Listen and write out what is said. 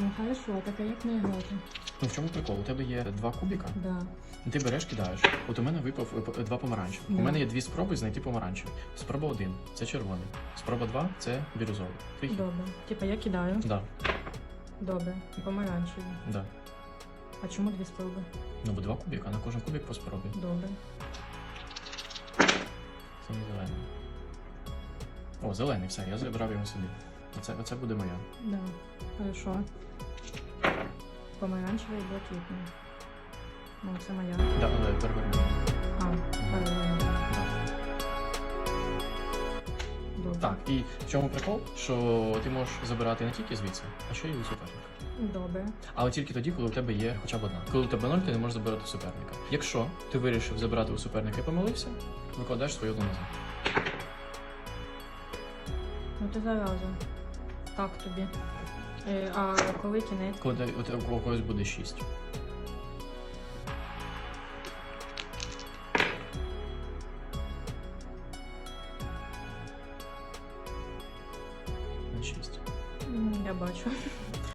Ну хорошо, так а як не грати? Ну в чому прикол? У тебе є два кубіка, Да. ти береш, кидаєш. От у мене випав е, п- два помаранчеві. У мене є дві спроби знайти помаранчеві. Спроба один це червоний. Спроба два це бірюзовий. Твій хід. Добре. Типа я кидаю. Да, Добре. Помаранчеві. да. А чому дві спроби? Ну бо два кубіка, на кожен кубік по спробі. Добре. Це не зелений. О, зелений, все, я забрав його собі. Оце, оце буде моя. Да. Хорошо. Помаранчевий і блакитний. Ну, це моя. Да, але переверну. А. Да. Добре. Так, і в чому прикол? Що ти можеш забирати не тільки звідси, а ще й у суперника. Добре. Але тільки тоді, коли у тебе є хоча б одна. Коли у тебе ноль, ти не можеш забирати у суперника. Якщо ти вирішив забирати у суперника і помилився, викладаєш свою одну назад. Ну ти зараза. Так тобі. Е, а коли кінець? Коли от, у когось буде 6. На 6. Я бачу.